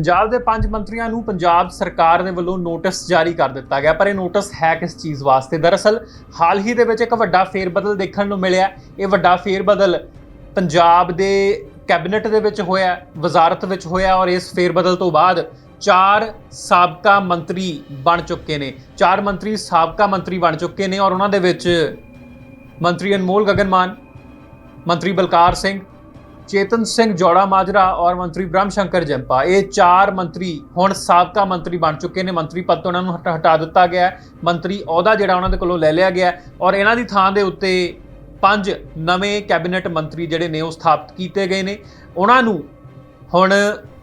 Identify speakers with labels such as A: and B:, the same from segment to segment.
A: ਪੰਜਾਬ ਦੇ ਪੰਜ ਮੰਤਰੀਆਂ ਨੂੰ ਪੰਜਾਬ ਸਰਕਾਰ ਦੇ ਵੱਲੋਂ ਨੋਟਿਸ ਜਾਰੀ ਕਰ ਦਿੱਤਾ ਗਿਆ, ਪਰ ਇਹ ਨੋਟਿਸ ਹੈ ਕਿਸ ਚੀਜ਼ ਵਾਸਤੇ? ਦਰਅਸਲ, ਹਾਲ ਹੀ ਦੇ ਵਿੱਚ ਇੱਕ ਵੱਡਾ ਫੇਰਬਦਲ ਦੇਖਣ ਨੂੰ ਮਿਲਿਆ ਇਹ ਵੱਡਾ ਫੇਰਬਦਲ ਪੰਜਾਬ ਦੇ ਕੈਬਨਿਟ ਦੇ ਵਿੱਚ ਹੋਇਆ ਵਜ਼ਾਰਤ ਵਿੱਚ ਹੋਇਆ ਔਰ ਇਸ ਫੇਰਬਦਲ ਤੋਂ ਬਾਅਦ ਚਾਰ ਸਾਬਕਾ ਮੰਤਰੀ ਬਣ ਚੁੱਕੇ ਨੇ। ਚਾਰ ਮੰਤਰੀ ਸਾਬਕਾ ਮੰਤਰੀ ਬਣ ਚੁੱਕੇ ਨੇ ਔਰ ਉਹਨਾਂ ਦੇ ਵਿੱਚ ਮੰਤਰੀ ਅਨਮੋਲ ਗਗਨਮਾਨ, ਮੰਤਰੀ ਬਲਕਾਰ ਸਿੰਘ ਚੇਤਨ ਸਿੰਘ ਜੋੜਾ ਮਾਜਰਾ ਔਰ ਮੰਤਰੀ ਬ੍ਰਹਮ ਸ਼ੰਕਰ ਜੰਪਾ। ਇਹ ਚਾਰ ਮੰਤਰੀ ਹੁਣ ਸਾਬਕਾ ਮੰਤਰੀ ਬਣ ਚੁੱਕੇ ਨੇ। ਮੰਤਰੀ ਪਦ ਤੋਂ ਉਹਨਾਂ ਨੂੰ ਹਟਾ ਹਟਾ ਦਿੱਤਾ ਗਿਆ ਹੈ। ਮੰਤਰੀ ਅਹੁਦਾ ਜਿਹੜਾ ਉਹਨਾਂ ਦੇ ਕੋਲੋਂ ਲੈ ਲਿਆ ਗਿਆ ਔਰ ਇਹਨਾਂ ਦੀ ਥਾਂ ਦੇ ਉੱਤੇ ਪੰਜ ਨਵੇਂ ਕੈਬਨਿਟ ਮੰਤਰੀ ਜਿਹੜੇ ਨੇ ਉਹ ਸਥਾਪਿਤ ਕੀਤੇ ਗਏ ਨੇ। ਉਹਨਾਂ ਨੂੰ ਹੁਣ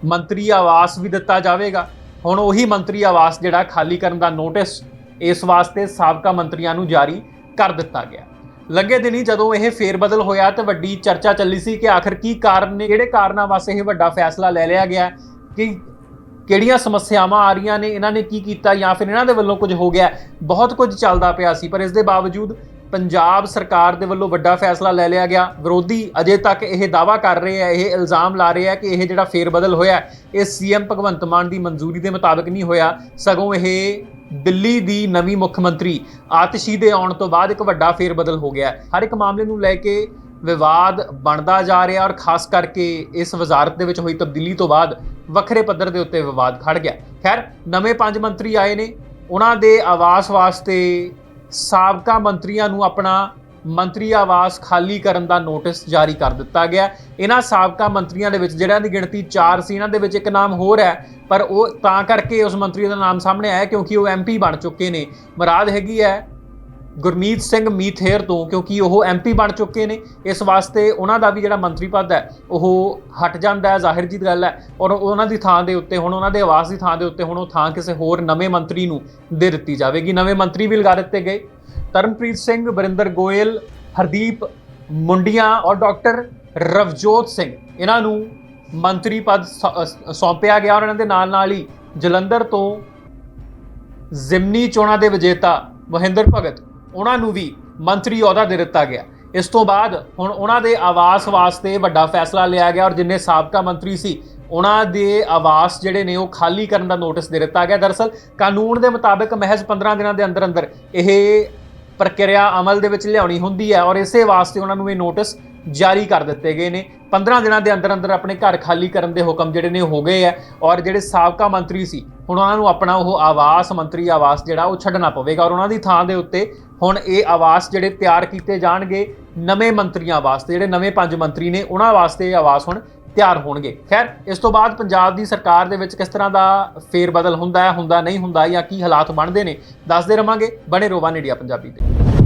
A: ਮੰਤਰੀ ਆਵਾਸ ਵੀ ਦਿੱਤਾ ਜਾਵੇਗਾ। ਹੁਣ ਉਹੀ ਮੰਤਰੀ ਆਵਾਸ ਜਿਹੜਾ ਖਾਲੀ ਕਰਨ ਦਾ ਨੋਟਿਸ ਇਸ ਵਾਸਤੇ ਸਾਬਕਾ ਮੰਤਰੀਆਂ ਨੂੰ ਜਾਰੀ ਕਰ ਦਿੱਤਾ ਗਿਆ। ਲੱਗੇ ਦਿਨੀ ਜਦੋਂ ਇਹ ਫੇਰਬਦਲ ਹੋਇਆ ਤੇ ਵੱਡੀ ਚਰਚਾ ਚੱਲੀ ਸੀ ਕਿ ਆਖਰ ਕੀ ਕਾਰਨ ਨੇ ਕਿਹੜੇ ਕਾਰਨਾਂ ਵਾਸਤੇ ਇਹ ਵੱਡਾ ਫੈਸਲਾ ਲੈ ਲਿਆ ਗਿਆ, ਕਿ ਕਿਹੜੀਆਂ ਸਮੱਸਿਆਵਾਂ ਆ ਰਹੀਆਂ ਨੇ, ਇਹਨਾਂ ਨੇ ਕੀ ਕੀਤਾ ਜਾਂ ਫਿਰ ਇਹਨਾਂ ਦੇ ਵੱਲੋਂ ਕੁਝ ਹੋ ਗਿਆ, ਬਹੁਤ ਕੁਝ ਚੱਲਦਾ ਪਿਆ ਸੀ, ਪਰ ਇਸ ਦੇ ਬਾਵਜੂਦ ਪੰਜਾਬ ਸਰਕਾਰ ਦੇ ਵੱਲੋਂ ਵੱਡਾ ਫੈਸਲਾ ਲੈ ਲਿਆ ਗਿਆ। ਵਿਰੋਧੀ ਅਜੇ ਤੱਕ ਇਹ ਦਾਵਾ ਕਰ ਰਹੇ ਆ, ਇਹ ਇਲਜ਼ਾਮ ਲਾ ਰਹੇ ਆ ਕਿ ਇਹ ਜਿਹੜਾ ਫੇਰਬਦਲ ਹੋਇਆ, ਇਹ ਸੀਐਮ ਭਗਵੰਤ ਮਾਨ ਦੀ ਮਨਜ਼ੂਰੀ ਦੇ ਮੁਤਾਬਕ ਨਹੀਂ ਹੋਇਆ। ਸਗੋਂ ਇਹ ਦਿੱਲੀ ਦੀ ਨਵੀਂ ਮੁੱਖ ਮੰਤਰੀ ਆਤਸ਼ੀ ਦੇ ਆਉਣ ਤੋਂ ਬਾਅਦ ਇੱਕ ਵੱਡਾ ਫੇਰਬਦਲ ਹੋ ਗਿਆ। ਹਰ ਇੱਕ ਮਾਮਲੇ ਨੂੰ ਲੈ ਕੇ ਵਿਵਾਦ ਬਣਦਾ ਜਾ ਰਿਹਾ ਔਰ ਖਾਸ ਕਰਕੇ ਇਸ ਵਜ਼ਾਰਤ ਦੇ ਵਿੱਚ ਹੋਈ ਤਬਦੀਲੀ ਤੋਂ ਬਾਅਦ ਵੱਖਰੇ ਪੱਧਰ ਦੇ ਉੱਤੇ ਵਿਵਾਦ ਖੜ ਗਿਆ। ਖੈਰ, ਨਵੇਂ ਪੰਜ ਮੰਤਰੀ ਆਏ ਨੇ। ਉਹਨਾਂ ਦੇ ਆਵਾਸ ਵਾਸਤੇ ਸਾਬਕਾ ਮੰਤਰੀਆਂ ਨੂੰ ਆਪਣਾ ਮੰਤਰੀ ਆਵਾਸ ਖਾਲੀ ਕਰਨ ਦਾ ਨੋਟਿਸ ਜਾਰੀ ਕਰ ਦਿੱਤਾ ਗਿਆ। ਇਹਨਾਂ ਸਾਬਕਾ ਮੰਤਰੀਆਂ ਦੇ ਵਿੱਚ ਜਿਹੜਿਆਂ ਦੀ ਗਿਣਤੀ 4 ਸੀ, ਇਹਨਾਂ ਦੇ ਵਿੱਚ ਇੱਕ ਨਾਮ ਹੋਰ ਹੈ, ਪਰ ਉਹ ਤਾਂ ਕਰਕੇ ਉਸ ਮੰਤਰੀ ਦਾ ਨਾਮ ਸਾਹਮਣੇ ਆਇਆ ਕਿਉਂਕਿ ਉਹ ਐਮਪੀ ਬਣ ਚੁੱਕੇ ਨੇ। ਮਰਾਦ ਹੈਗੀ ਹੈ ਗੁਰਮੀਤ ਸਿੰਘ ਮੀਥੇਰ ਤੋਂ, ਕਿਉਂਕਿ ਉਹ ਐਮਪੀ ਬਣ ਚੁੱਕੇ ਨੇ, ਇਸ ਵਾਸਤੇ ਉਹਨਾਂ ਦਾ ਵੀ ਜਿਹੜਾ ਮੰਤਰੀ ਪਦ ਹੈ, ਉਹ ਹਟ ਜਾਂਦਾ ਹੈ, ਜ਼ਾਹਿਰ ਜੀ ਗੱਲ ਹੈ। ਔਰ ਉਹਨਾਂ ਦੀ ਥਾਂ ਦੇ ਉੱਤੇ ਹੁਣ, ਉਹਨਾਂ ਦੇ ਆਵਾਸ ਦੀ ਥਾਂ ਦੇ ਉੱਤੇ ਹੁਣ ਉਹ ਥਾਂ ਕਿਸੇ ਹੋਰ ਨਵੇਂ ਮੰਤਰੀ ਨੂੰ ਦੇ ਦਿੱਤੀ ਜਾਵੇਗੀ। ਨਵੇਂ ਮੰਤਰੀ ਵੀ ਲਗਾ ਦਿੱਤੇ ਗਏ। ਤਰਨਪ੍ਰੀਤ ਸਿੰਘ ਬਰਿੰਦਰ ਗੋਇਲ, ਹਰਦੀਪ ਮੁੰਡੀਆਂ ਔਰ ਡਾਕਟਰ ਰਵਜੋਤ ਸਿੰਘ, ਇਹਨਾਂ ਨੂੰ ਮੰਤਰੀ ਪਦ ਸੌਂਪਿਆ ਗਿਆ ਔਰ ਇਹਨਾਂ ਦੇ ਨਾਲ ਨਾਲ ਹੀ ਜਲੰਧਰ ਤੋਂ ਜ਼ਿਮਨੀ ਚੋਣਾਂ ਦੇ ਵਿਜੇਤਾ ਮਹਿੰਦਰ ਭਗਤ ਉਹਨਾਂ ਨੂੰ ਵੀ ਮੰਤਰੀ ਅਹੁਦਾ ਦੇ ਦਿੱਤਾ ਗਿਆ। ਇਸ ਤੋਂ ਬਾਅਦ ਹੁਣ ਉਹਨਾਂ ਦੇ ਆਵਾਸ ਵਾਸਤੇ ਵੱਡਾ ਫੈਸਲਾ ਲਿਆ ਗਿਆ ਔਰ ਜਿੰਨੇ ਸਾਬਕਾ ਮੰਤਰੀ ਸੀ, ਉਹਨਾਂ ਦੇ ਆਵਾਸ ਜਿਹੜੇ ਨੇ ਉਹ ਖਾਲੀ ਕਰਨ ਦਾ ਨੋਟਿਸ ਦੇ ਦਿੱਤਾ ਗਿਆ। ਦਰਅਸਲ ਕਾਨੂੰਨ ਦੇ ਮੁਤਾਬਕ ਮਹਿਜ਼ 15 ਦਿਨਾਂ ਦੇ ਅੰਦਰ ਅੰਦਰ ਇਹ ਪ੍ਰਕਿਰਿਆ ਅਮਲ ਦੇ ਵਿੱਚ ਲਿਆਉਣੀ ਹੁੰਦੀ ਹੈ ਔਰ ਇਸੇ ਵਾਸਤੇ ਉਹਨਾਂ ਨੂੰ ਇਹ ਨੋਟਿਸ ਜਾਰੀ ਕਰ ਦਿੱਤੇ ਗਏ ਨੇ। 15 ਦਿਨਾਂ ਦੇ ਅੰਦਰ ਅੰਦਰ ਆਪਣੇ ਘਰ ਖਾਲੀ ਕਰਨ ਦੇ ਹੁਕਮ ਜਿਹੜੇ ਨੇ ਹੋ ਗਏ ਆ ਔਰ ਜਿਹੜੇ ਸਾਬਕਾ ਮੰਤਰੀ ਸੀ, ਹੁਣ ਉਹਨਾਂ ਨੂੰ ਆਪਣਾ ਉਹ ਆਵਾਸ, ਮੰਤਰੀ ਆਵਾਸ ਜਿਹੜਾ ਉਹ ਛੱਡਣਾ ਪਵੇਗਾ ਔਰ ਉਹਨਾਂ ਦੀ ਥਾਂ ਦੇ ਉੱਤੇ ਹੁਣ ਇਹ ਆਵਾਸ ਜਿਹੜੇ ਤਿਆਰ ਕੀਤੇ ਜਾਣਗੇ ਨਵੇਂ ਮੰਤਰੀਆਂ ਵਾਸਤੇ, ਜਿਹੜੇ ਨਵੇਂ ਪੰਜ ਮੰਤਰੀ ਨੇ ਉਹਨਾਂ ਵਾਸਤੇ ਇਹ ਆਵਾਸ ਹੁਣ ਤਿਆਰ ਹੋਣਗੇ। ਖੈਰ, ਇਸ ਤੋਂ ਬਾਅਦ ਪੰਜਾਬ ਦੀ ਸਰਕਾਰ ਦੇ ਵਿੱਚ ਕਿਸ ਤਰ੍ਹਾਂ ਦਾ ਫੇਰ ਬਦਲ ਹੁੰਦਾ ਹੈ, ਹੁੰਦਾ ਨਹੀਂ ਹੁੰਦਾ ਜਾਂ ਕੀ ਹਾਲਾਤ ਬਣਦੇ ਨੇ, ਦੱਸਦੇ ਰਵਾਂਗੇ। ਬਣੇ ਰੋਵਾ ਇੰਡੀਆ ਪੰਜਾਬੀ ਤੇ।